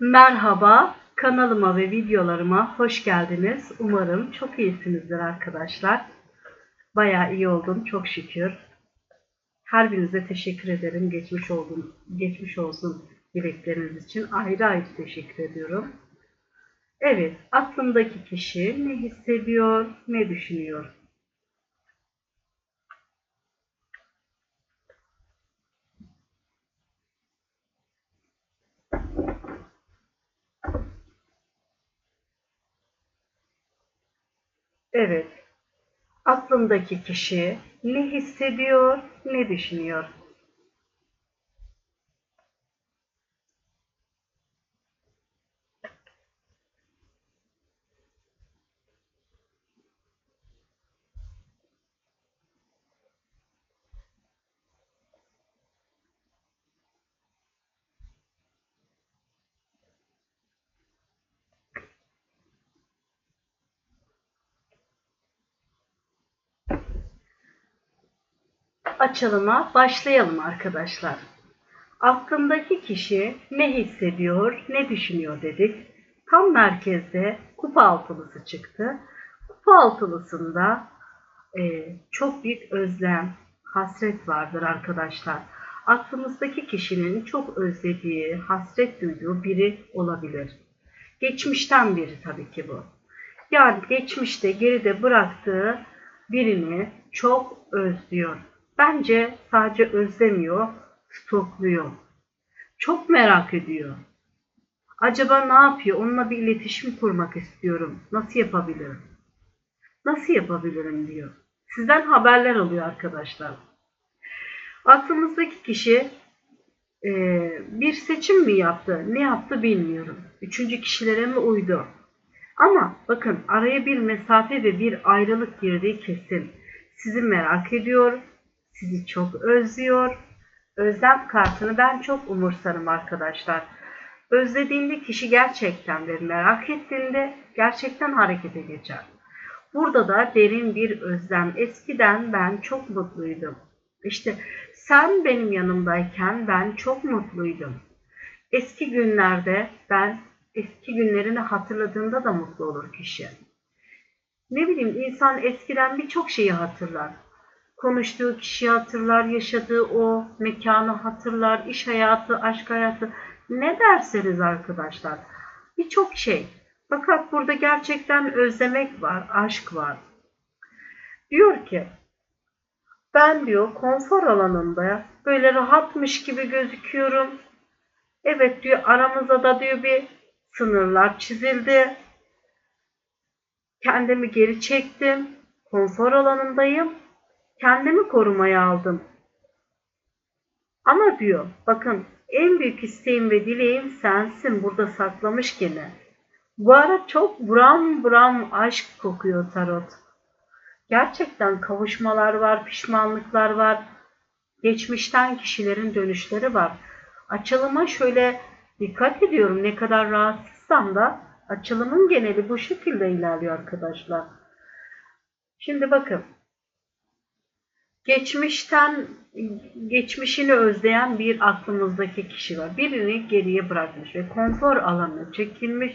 Merhaba, kanalıma ve videolarıma hoş geldiniz. Umarım çok iyisinizdir arkadaşlar. Bayağı iyi oldum çok şükür. Her birinize teşekkür ederim. Geçmiş oldum, geçmiş olsun dilekleriniz için ayrı ayrı teşekkür ediyorum. Evet, aklımdaki kişi ne hissediyor, ne düşünüyor? Evet, aklımdaki kişi ne hissediyor, ne düşünüyor? Açılıma başlayalım arkadaşlar. Aklımdaki kişi ne hissediyor, ne düşünüyor dedik. Tam merkezde kupa altılısı çıktı. Kupa altılısında e, çok büyük özlem, hasret vardır arkadaşlar. Aklımızdaki kişinin çok özlediği, hasret duyduğu biri olabilir. Geçmişten biri tabii ki bu. Yani geçmişte geride bıraktığı birini çok özlüyor. Bence sadece özlemiyor, stokluyor. Çok merak ediyor. Acaba ne yapıyor? Onunla bir iletişim kurmak istiyorum. Nasıl yapabilirim? Nasıl yapabilirim diyor. Sizden haberler alıyor arkadaşlar. Aklımızdaki kişi e, bir seçim mi yaptı? Ne yaptı bilmiyorum. Üçüncü kişilere mi uydu? Ama bakın araya bir mesafe ve bir ayrılık girdiği kesin. Sizi merak ediyor, sizi çok özlüyor. Özlem kartını ben çok umursarım arkadaşlar. Özlediğinde kişi gerçekten ve merak ettiğinde gerçekten harekete geçer. Burada da derin bir özlem. Eskiden ben çok mutluydum. İşte sen benim yanımdayken ben çok mutluydum. Eski günlerde ben eski günlerini hatırladığında da mutlu olur kişi. Ne bileyim insan eskiden birçok şeyi hatırlar konuştuğu kişiyi hatırlar, yaşadığı o mekanı hatırlar, iş hayatı, aşk hayatı ne derseniz arkadaşlar. Birçok şey. Fakat burada gerçekten özlemek var, aşk var. Diyor ki ben diyor konfor alanında böyle rahatmış gibi gözüküyorum. Evet diyor aramızda da diyor bir sınırlar çizildi. Kendimi geri çektim. Konfor alanındayım kendimi korumaya aldım. Ama diyor, bakın en büyük isteğim ve dileğim sensin burada saklamış gene. Bu ara çok buram buram aşk kokuyor tarot. Gerçekten kavuşmalar var, pişmanlıklar var. Geçmişten kişilerin dönüşleri var. Açılıma şöyle dikkat ediyorum ne kadar rahatsızsam da açılımın geneli bu şekilde ilerliyor arkadaşlar. Şimdi bakın Geçmişten geçmişini özleyen bir aklımızdaki kişi var. Birini geriye bırakmış ve konfor alanına çekilmiş,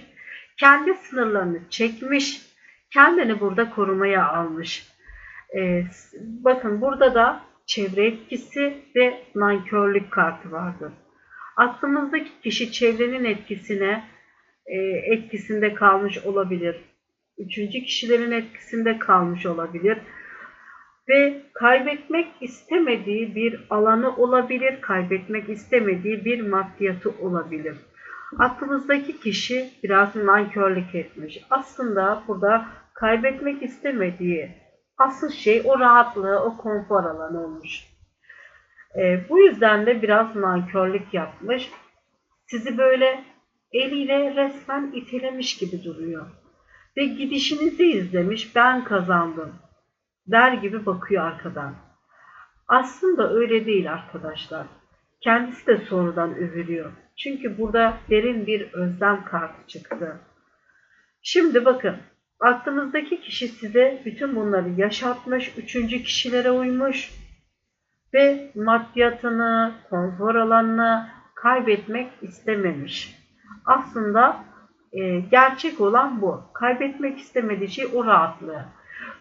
kendi sınırlarını çekmiş, kendini burada korumaya almış. Ee, bakın burada da çevre etkisi ve nankörlük kartı vardır. Aklımızdaki kişi çevrenin etkisine e, etkisinde kalmış olabilir. Üçüncü kişilerin etkisinde kalmış olabilir ve kaybetmek istemediği bir alanı olabilir, kaybetmek istemediği bir maddiyatı olabilir. Aklımızdaki kişi biraz nankörlük etmiş. Aslında burada kaybetmek istemediği asıl şey o rahatlığı, o konfor alanı olmuş. E, bu yüzden de biraz nankörlük yapmış. Sizi böyle eliyle resmen itelemiş gibi duruyor. Ve gidişinizi izlemiş, ben kazandım der gibi bakıyor arkadan. Aslında öyle değil arkadaşlar. Kendisi de sonradan üzülüyor. Çünkü burada derin bir özlem kartı çıktı. Şimdi bakın aklınızdaki kişi size bütün bunları yaşatmış, üçüncü kişilere uymuş ve maddiyatını, konfor alanını kaybetmek istememiş. Aslında e, gerçek olan bu. Kaybetmek istemediği şey o rahatlığı.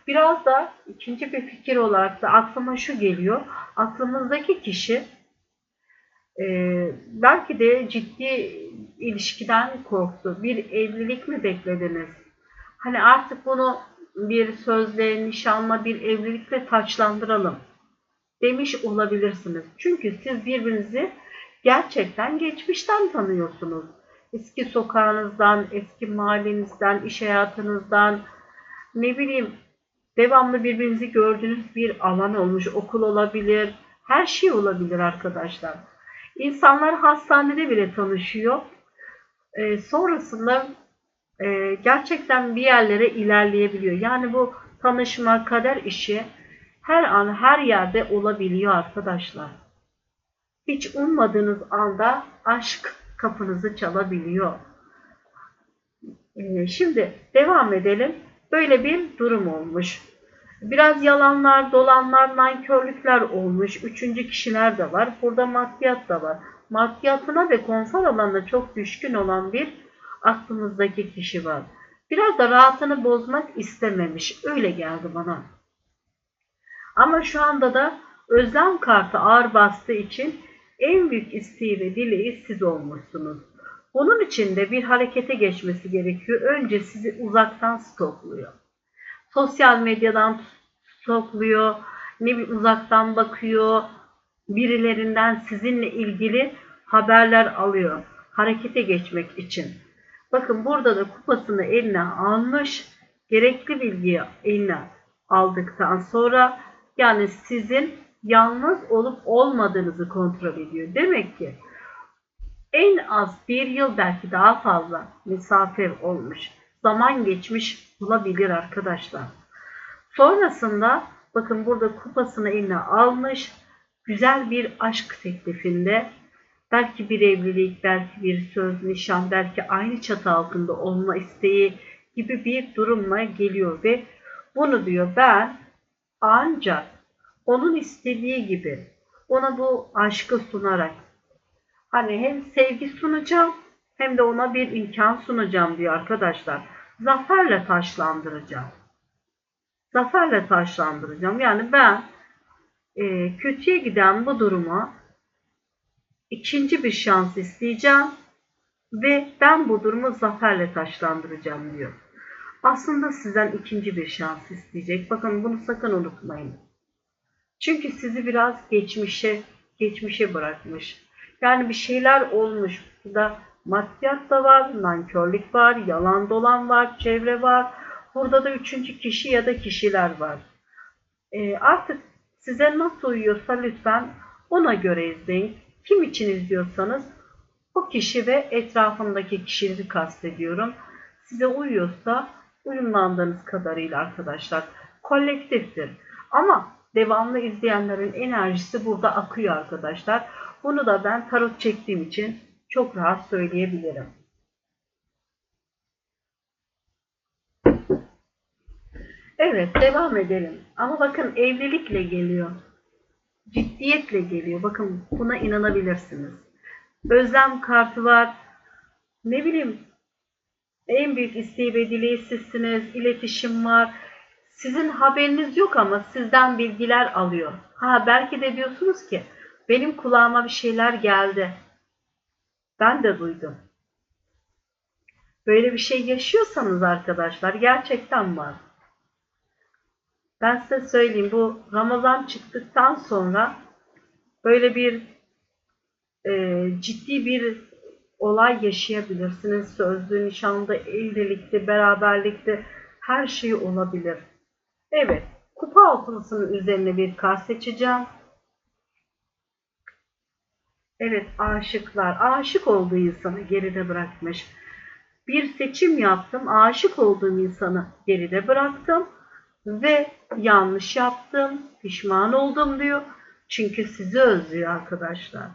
Biraz da ikinci bir fikir olarak da aklıma şu geliyor. Aklımızdaki kişi e, belki de ciddi ilişkiden korktu. Bir evlilik mi beklediniz? Hani artık bunu bir sözle, nişanla, bir evlilikle taçlandıralım demiş olabilirsiniz. Çünkü siz birbirinizi gerçekten geçmişten tanıyorsunuz. Eski sokağınızdan, eski mahallenizden, iş hayatınızdan, ne bileyim devamlı birbirinizi gördüğünüz bir alan olmuş. Okul olabilir, her şey olabilir arkadaşlar. İnsanlar hastanede bile tanışıyor. E, sonrasında e, gerçekten bir yerlere ilerleyebiliyor. Yani bu tanışma, kader işi her an her yerde olabiliyor arkadaşlar. Hiç ummadığınız anda aşk kapınızı çalabiliyor. Ee, şimdi devam edelim. Böyle bir durum olmuş. Biraz yalanlar, dolanlar, nankörlükler olmuş. Üçüncü kişiler de var. Burada maddiyat da var. Maddiyatına ve konfor alanına çok düşkün olan bir aklımızdaki kişi var. Biraz da rahatını bozmak istememiş. Öyle geldi bana. Ama şu anda da özlem kartı ağır bastığı için en büyük isteği ve dileği siz olmuşsunuz. Bunun için de bir harekete geçmesi gerekiyor. Önce sizi uzaktan stokluyor. Sosyal medyadan stokluyor, ne bir uzaktan bakıyor, birilerinden sizinle ilgili haberler alıyor. Harekete geçmek için. Bakın burada da kupasını eline almış, gerekli bilgiyi eline aldıktan sonra yani sizin yalnız olup olmadığınızı kontrol ediyor. Demek ki en az bir yıl belki daha fazla mesafe olmuş. Zaman geçmiş olabilir arkadaşlar. Sonrasında bakın burada kupasını eline almış. Güzel bir aşk teklifinde belki bir evlilik, belki bir söz, nişan, belki aynı çatı altında olma isteği gibi bir durumla geliyor ve bunu diyor ben ancak onun istediği gibi ona bu aşkı sunarak hani hem sevgi sunacağım hem de ona bir imkan sunacağım diyor arkadaşlar. Zaferle taşlandıracağım. Zaferle taşlandıracağım. Yani ben e, kötüye giden bu duruma ikinci bir şans isteyeceğim ve ben bu durumu zaferle taşlandıracağım diyor. Aslında sizden ikinci bir şans isteyecek. Bakın bunu sakın unutmayın. Çünkü sizi biraz geçmişe geçmişe bırakmış. Yani bir şeyler olmuş. Burada maddiyat da var, nankörlük var, yalan dolan var, çevre var. Burada da üçüncü kişi ya da kişiler var. E, artık size nasıl uyuyorsa lütfen ona göre izleyin. Kim için izliyorsanız o kişi ve etrafındaki kişileri kastediyorum. Size uyuyorsa uyumlandığınız kadarıyla arkadaşlar kolektiftir. Ama devamlı izleyenlerin enerjisi burada akıyor arkadaşlar. Bunu da ben tarot çektiğim için çok rahat söyleyebilirim. Evet devam edelim. Ama bakın evlilikle geliyor. Ciddiyetle geliyor. Bakın buna inanabilirsiniz. Özlem kartı var. Ne bileyim en büyük isteği ve dileği sizsiniz. İletişim var sizin haberiniz yok ama sizden bilgiler alıyor. Ha belki de diyorsunuz ki benim kulağıma bir şeyler geldi. Ben de duydum. Böyle bir şey yaşıyorsanız arkadaşlar gerçekten var. Ben size söyleyeyim bu Ramazan çıktıktan sonra böyle bir e, ciddi bir olay yaşayabilirsiniz. Sözlü, nişanda, evlilikte, beraberlikte her şey olabilir. Evet, kupa altılısının üzerine bir kart seçeceğim. Evet, aşıklar. Aşık olduğu insanı geride bırakmış. Bir seçim yaptım. Aşık olduğum insanı geride bıraktım. Ve yanlış yaptım. Pişman oldum diyor. Çünkü sizi özlüyor arkadaşlar.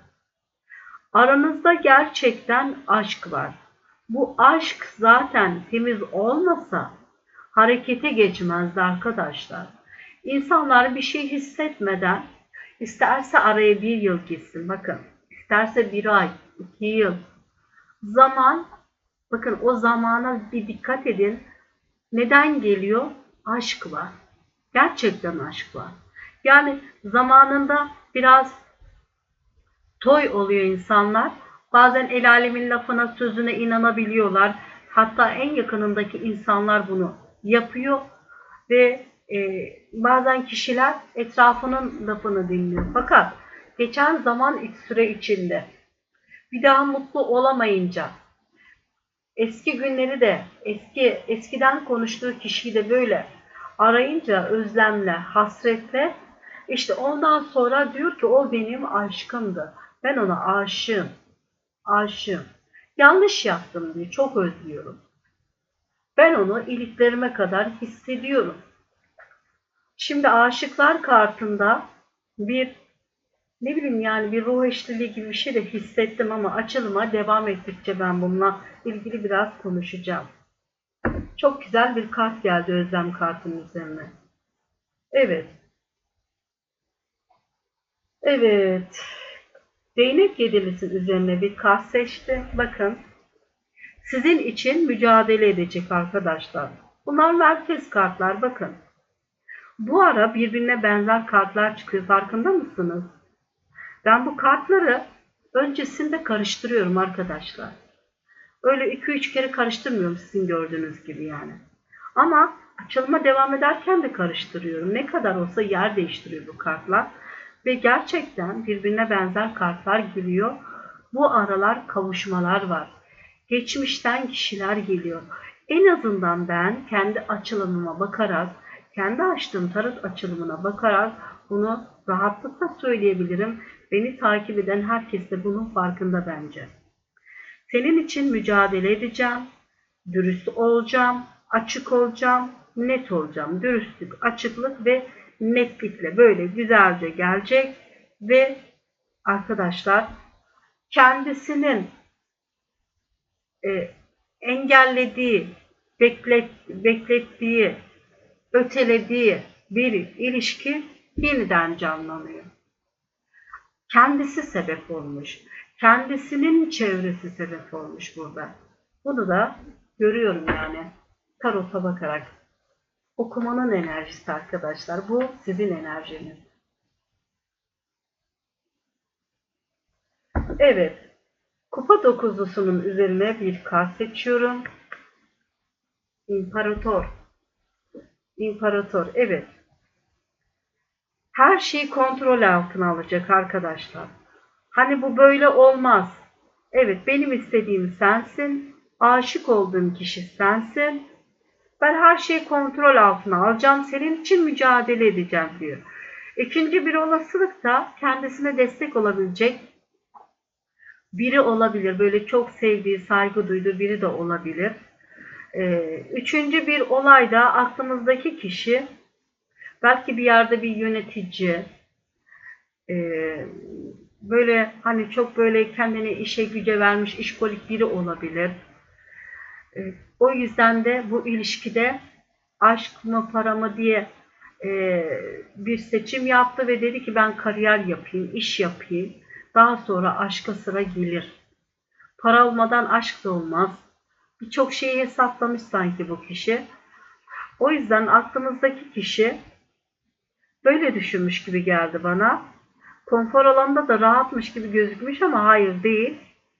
Aranızda gerçekten aşk var. Bu aşk zaten temiz olmasa harekete geçmezdi arkadaşlar. İnsanlar bir şey hissetmeden isterse araya bir yıl gitsin bakın isterse bir ay, iki yıl zaman Bakın o zamana bir dikkat edin. Neden geliyor? Aşk var. Gerçekten aşk var. Yani zamanında biraz toy oluyor insanlar. Bazen el alemin lafına, sözüne inanabiliyorlar. Hatta en yakınındaki insanlar bunu yapıyor ve e, bazen kişiler etrafının lafını dinliyor. Fakat geçen zaman süre içinde bir daha mutlu olamayınca eski günleri de eski eskiden konuştuğu kişiyi de böyle arayınca özlemle, hasretle işte ondan sonra diyor ki o benim aşkımdı. Ben ona aşığım. Aşığım. Yanlış yaptım diyor. Çok özlüyorum. Ben onu iliklerime kadar hissediyorum. Şimdi aşıklar kartında bir ne bileyim yani bir ruh eşliliği gibi bir şey de hissettim ama açılıma devam ettikçe ben bununla ilgili biraz konuşacağım. Çok güzel bir kart geldi Özlem kartının üzerine. Evet. Evet. Değnek yedilisinin üzerine bir kart seçti. Bakın. Sizin için mücadele edecek arkadaşlar. Bunlar merkez kartlar bakın. Bu ara birbirine benzer kartlar çıkıyor. Farkında mısınız? Ben bu kartları öncesinde karıştırıyorum arkadaşlar. Öyle 2-3 kere karıştırmıyorum sizin gördüğünüz gibi yani. Ama açılıma devam ederken de karıştırıyorum. Ne kadar olsa yer değiştiriyor bu kartlar. Ve gerçekten birbirine benzer kartlar giriyor. Bu aralar kavuşmalar var. Geçmişten kişiler geliyor. En azından ben kendi açılımıma bakarak, kendi açtığım tarot açılımına bakarak bunu rahatlıkla söyleyebilirim. Beni takip eden herkes de bunun farkında bence. Senin için mücadele edeceğim. Dürüst olacağım, açık olacağım, net olacağım. Dürüstlük, açıklık ve netlikle böyle güzelce gelecek ve arkadaşlar kendisinin e, engellediği, beklet, beklettiği, ötelediği bir ilişki yeniden canlanıyor. Kendisi sebep olmuş. Kendisinin çevresi sebep olmuş burada. Bunu da görüyorum yani. Tarota bakarak. Okumanın enerjisi arkadaşlar. Bu sizin enerjiniz. Evet. Kupa dokuzlusunun üzerine bir kart seçiyorum. İmparator. İmparator. Evet. Her şeyi kontrol altına alacak arkadaşlar. Hani bu böyle olmaz. Evet benim istediğim sensin. Aşık olduğum kişi sensin. Ben her şeyi kontrol altına alacağım. Senin için mücadele edeceğim diyor. İkinci bir olasılık da kendisine destek olabilecek biri olabilir. Böyle çok sevdiği, saygı duyduğu biri de olabilir. Ee, üçüncü bir olay da aklımızdaki kişi belki bir yerde bir yönetici, e, böyle hani çok böyle kendini işe güce vermiş işkolik biri olabilir. E, o yüzden de bu ilişkide aşk mı para mı diye e, bir seçim yaptı ve dedi ki ben kariyer yapayım, iş yapayım. Daha sonra aşka sıra gelir. Para olmadan aşk da olmaz. Birçok şeyi hesaplamış sanki bu kişi. O yüzden aklımızdaki kişi böyle düşünmüş gibi geldi bana. Konfor alanında da rahatmış gibi gözükmüş ama hayır değil.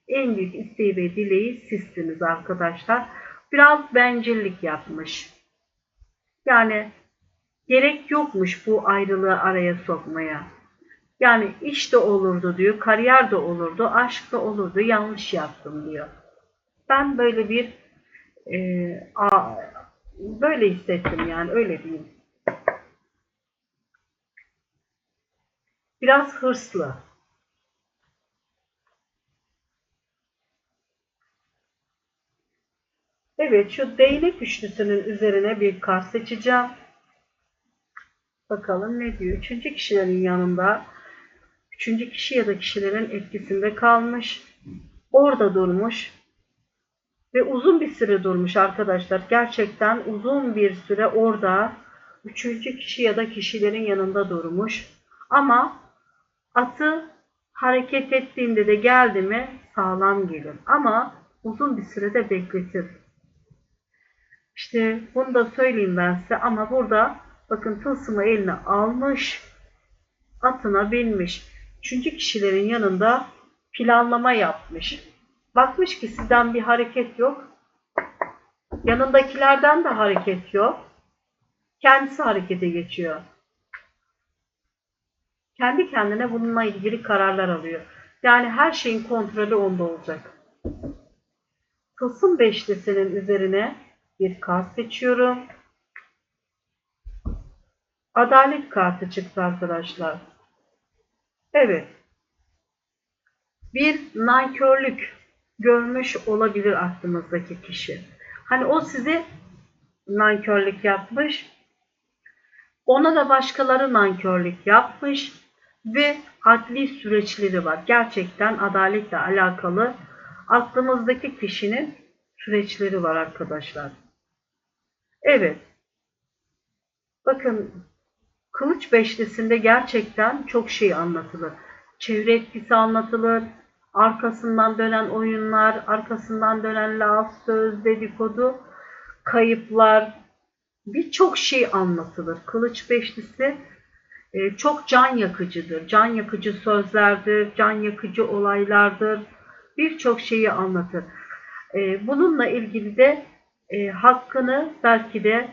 En büyük isteği ve dileği sizsiniz arkadaşlar. Biraz bencillik yapmış. Yani gerek yokmuş bu ayrılığı araya sokmaya. Yani iş de olurdu diyor, kariyer de olurdu, aşk da olurdu, yanlış yaptım diyor. Ben böyle bir e, a, böyle hissettim yani öyle diyeyim. Biraz hırslı. Evet şu değnek üçlüsünün üzerine bir kart seçeceğim. Bakalım ne diyor. Üçüncü kişilerin yanında üçüncü kişi ya da kişilerin etkisinde kalmış. Orada durmuş. Ve uzun bir süre durmuş arkadaşlar. Gerçekten uzun bir süre orada üçüncü kişi ya da kişilerin yanında durmuş. Ama atı hareket ettiğinde de geldi mi sağlam gelir. Ama uzun bir sürede bekletir. İşte bunu da söyleyeyim ben size ama burada bakın tılsımı eline almış, atına binmiş. Üçüncü kişilerin yanında planlama yapmış. Bakmış ki sizden bir hareket yok. Yanındakilerden de hareket yok. Kendisi harekete geçiyor. Kendi kendine bununla ilgili kararlar alıyor. Yani her şeyin kontrolü onda olacak. Tılsım beşlisinin üzerine bir kart seçiyorum. Adalet kartı çıktı arkadaşlar. Evet. Bir nankörlük görmüş olabilir aklımızdaki kişi. Hani o size nankörlük yapmış. Ona da başkaları nankörlük yapmış ve adli süreçleri var. Gerçekten adaletle alakalı aklımızdaki kişinin süreçleri var arkadaşlar. Evet. Bakın Kılıç Beşlisi'nde gerçekten çok şey anlatılır. Çevre etkisi anlatılır. Arkasından dönen oyunlar, arkasından dönen laf, söz, dedikodu, kayıplar, birçok şey anlatılır. Kılıç Beşlisi çok can yakıcıdır. Can yakıcı sözlerdir, can yakıcı olaylardır. Birçok şeyi anlatır. E, bununla ilgili de e, hakkını belki de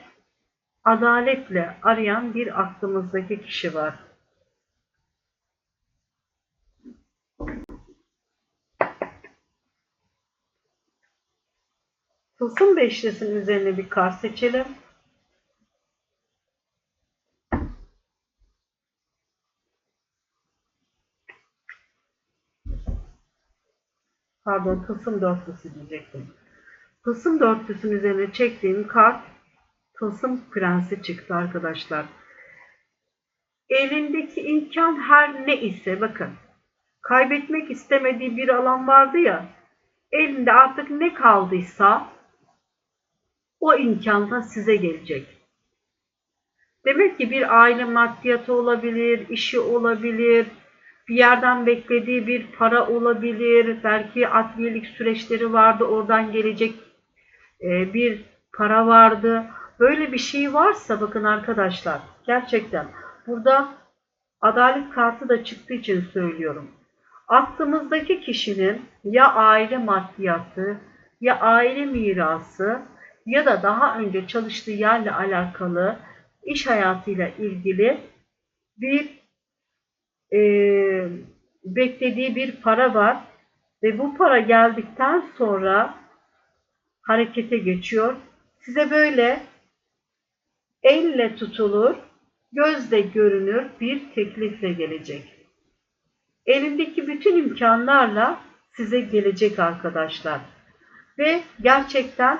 adaletle arayan bir aklımızdaki kişi var. Tılsım beşlisinin üzerine bir kar seçelim. Pardon, tılsım dörtlüsü diyecektim. Tılsım dörtlüsünün üzerine çektiğim kart Tılsım prensi çıktı arkadaşlar. Elindeki imkan her ne ise bakın. Kaybetmek istemediği bir alan vardı ya. Elinde artık ne kaldıysa o imkan da size gelecek. Demek ki bir aile maddiyatı olabilir, işi olabilir, bir yerden beklediği bir para olabilir, belki adliyelik süreçleri vardı, oradan gelecek e, bir para vardı. Böyle bir şey varsa bakın arkadaşlar, gerçekten burada adalet kartı da çıktığı için söylüyorum. Aklımızdaki kişinin ya aile maddiyatı, ya aile mirası ya da daha önce çalıştığı yerle alakalı iş hayatıyla ilgili bir e, beklediği bir para var ve bu para geldikten sonra harekete geçiyor. Size böyle elle tutulur, gözle görünür bir teklifle gelecek. Elindeki bütün imkanlarla size gelecek arkadaşlar. Ve gerçekten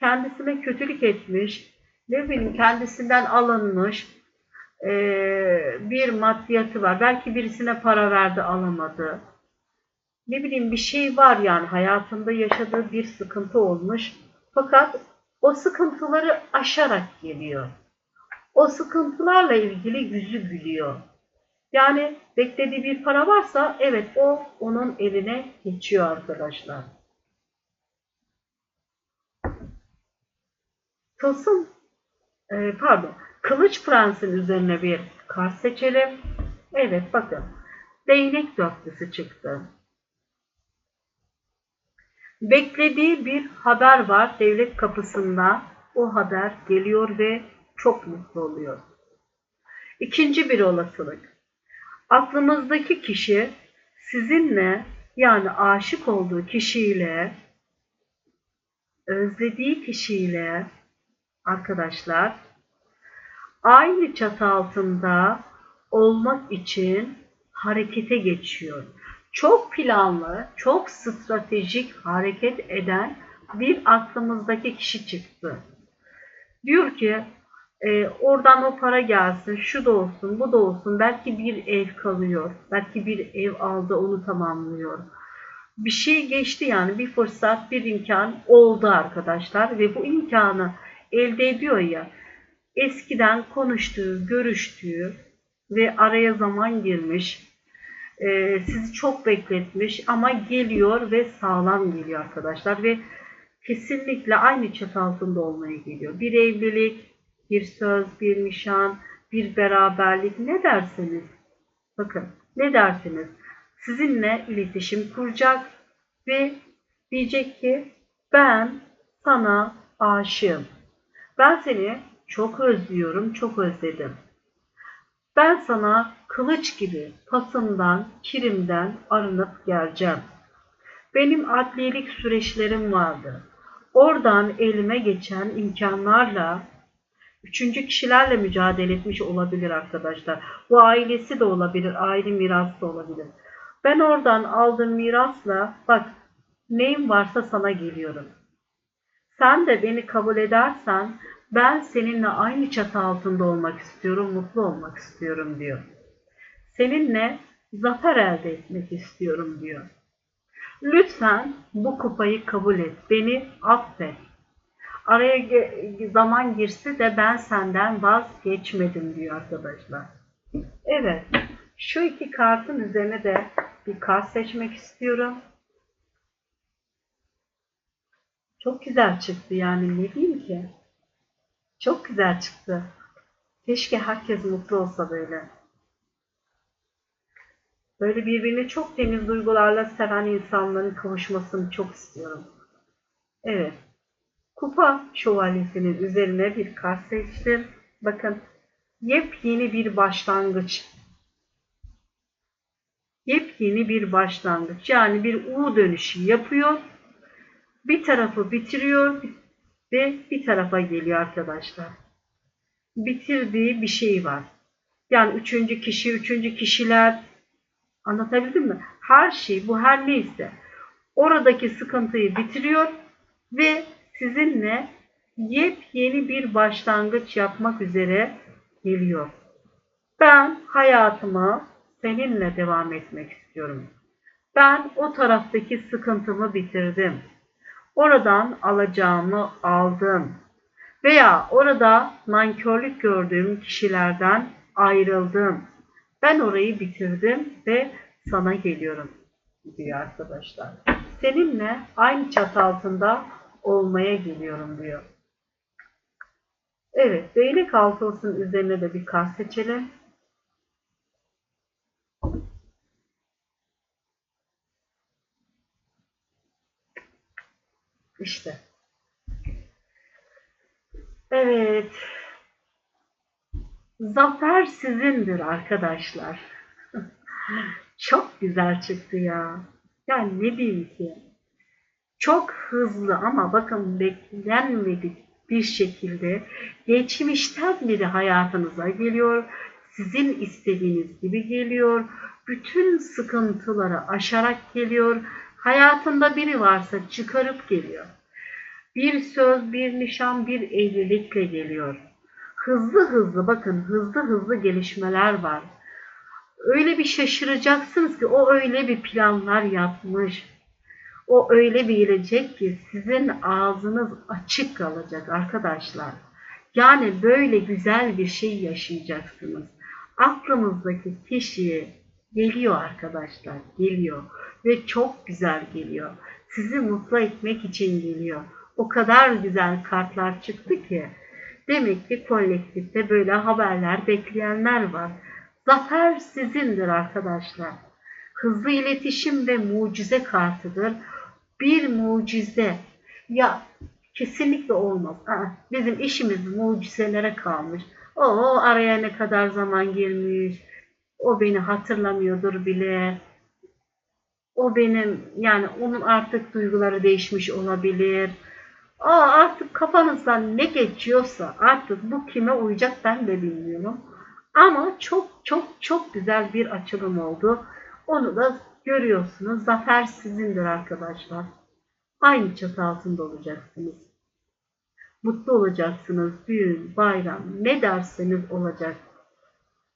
kendisine kötülük etmiş, ne bileyim kendisinden alınmış e, bir maddiyatı var. Belki birisine para verdi alamadı. Ne bileyim bir şey var yani hayatında yaşadığı bir sıkıntı olmuş. Fakat o sıkıntıları aşarak geliyor. O sıkıntılarla ilgili yüzü gülüyor. Yani beklediği bir para varsa evet o onun eline geçiyor arkadaşlar. Tılsım, e, pardon, Kılıç Prens'in üzerine bir kart seçelim. Evet bakın, değnek dörtlüsü çıktı. Beklediği bir haber var devlet kapısında. O haber geliyor ve çok mutlu oluyor. İkinci bir olasılık. Aklımızdaki kişi sizinle yani aşık olduğu kişiyle özlediği kişiyle arkadaşlar aynı çatı altında olmak için harekete geçiyor. Çok planlı, çok stratejik hareket eden bir aklımızdaki kişi çıktı. Diyor ki e, oradan o para gelsin, şu da olsun, bu da olsun. Belki bir ev kalıyor, belki bir ev aldı onu tamamlıyor. Bir şey geçti yani bir fırsat, bir imkan oldu arkadaşlar ve bu imkanı elde ediyor ya eskiden konuştuğu, görüştüğü ve araya zaman girmiş e, sizi çok bekletmiş ama geliyor ve sağlam geliyor arkadaşlar ve kesinlikle aynı çatı altında olmaya geliyor. Bir evlilik, bir söz, bir nişan, bir beraberlik ne derseniz bakın ne derseniz sizinle iletişim kuracak ve diyecek ki ben sana aşığım. Ben seni çok özlüyorum, çok özledim. Ben sana kılıç gibi pasımdan, kirimden arınıp geleceğim. Benim adliyelik süreçlerim vardı. Oradan elime geçen imkanlarla üçüncü kişilerle mücadele etmiş olabilir arkadaşlar. Bu ailesi de olabilir, aile mirası da olabilir. Ben oradan aldığım mirasla bak neyim varsa sana geliyorum. Sen de beni kabul edersen ben seninle aynı çatı altında olmak istiyorum, mutlu olmak istiyorum diyor. Seninle zafer elde etmek istiyorum diyor. Lütfen bu kupayı kabul et, beni affet. Araya zaman girse de ben senden vazgeçmedim diyor arkadaşlar. Evet, şu iki kartın üzerine de bir kart seçmek istiyorum. Çok güzel çıktı yani ne diyeyim ki? Çok güzel çıktı. Keşke herkes mutlu olsa böyle. Böyle birbirini çok temiz duygularla seven insanların kavuşmasını çok istiyorum. Evet. Kupa şövalyesinin üzerine bir kart seçtim. Bakın. Yepyeni bir başlangıç. Yepyeni bir başlangıç. Yani bir U dönüşü yapıyor. Bir tarafı bitiriyor ve bir tarafa geliyor arkadaşlar. Bitirdiği bir şey var. Yani üçüncü kişi, üçüncü kişiler anlatabildim mi? Her şey bu her neyse oradaki sıkıntıyı bitiriyor ve sizinle yepyeni bir başlangıç yapmak üzere geliyor. Ben hayatıma seninle devam etmek istiyorum. Ben o taraftaki sıkıntımı bitirdim. Oradan alacağımı aldım. Veya orada nankörlük gördüğüm kişilerden ayrıldım. Ben orayı bitirdim ve sana geliyorum diyor arkadaşlar. Seninle aynı çatı altında olmaya geliyorum diyor. Evet, değnek altılısının üzerine de bir kart seçelim. İşte. Evet. Zafer sizindir arkadaşlar. Çok güzel çıktı ya. Yani ne diyeyim ki? Çok hızlı ama bakın beklenmedik bir şekilde geçmişten beri hayatınıza geliyor. Sizin istediğiniz gibi geliyor. Bütün sıkıntıları aşarak geliyor. Hayatında biri varsa çıkarıp geliyor. Bir söz, bir nişan, bir evlilikle geliyor. Hızlı hızlı bakın hızlı hızlı gelişmeler var. Öyle bir şaşıracaksınız ki o öyle bir planlar yapmış. O öyle bir gelecek ki sizin ağzınız açık kalacak arkadaşlar. Yani böyle güzel bir şey yaşayacaksınız. Aklınızdaki kişi geliyor arkadaşlar, geliyor ve çok güzel geliyor. Sizi mutlu etmek için geliyor. O kadar güzel kartlar çıktı ki. Demek ki kolektifte böyle haberler bekleyenler var. Zafer sizindir arkadaşlar. Hızlı iletişim ve mucize kartıdır. Bir mucize. Ya kesinlikle olmaz. Aa, bizim işimiz mucizelere kalmış. O araya ne kadar zaman girmiş. O beni hatırlamıyordur bile. O benim yani onun artık duyguları değişmiş olabilir. Aa, artık kafanızdan ne geçiyorsa artık bu kime uyacak ben de bilmiyorum. Ama çok çok çok güzel bir açılım oldu. Onu da görüyorsunuz. Zafer sizindir arkadaşlar. Aynı çatı altında olacaksınız. Mutlu olacaksınız. Düğün, bayram ne derseniz olacak.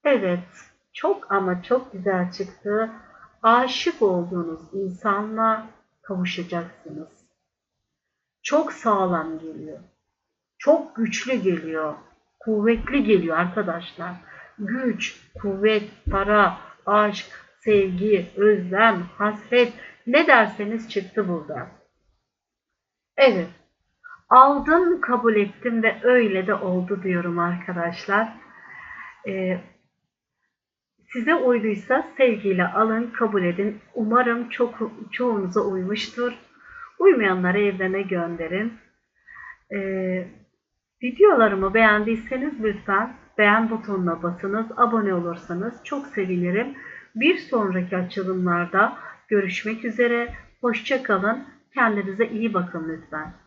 Evet çok ama çok güzel çıktı. Aşık olduğunuz insanla kavuşacaksınız. Çok sağlam geliyor. Çok güçlü geliyor. Kuvvetli geliyor arkadaşlar güç, kuvvet, para, aşk, sevgi, özlem, hasret ne derseniz çıktı burada. Evet. Aldım, kabul ettim ve öyle de oldu diyorum arkadaşlar. Ee, size uyduysa sevgiyle alın, kabul edin. Umarım çok çoğunuza uymuştur. Uymayanları evrene gönderin. Ee, videolarımı beğendiyseniz lütfen beğen butonuna basınız. Abone olursanız çok sevinirim. Bir sonraki açılımlarda görüşmek üzere. Hoşça kalın. Kendinize iyi bakın lütfen.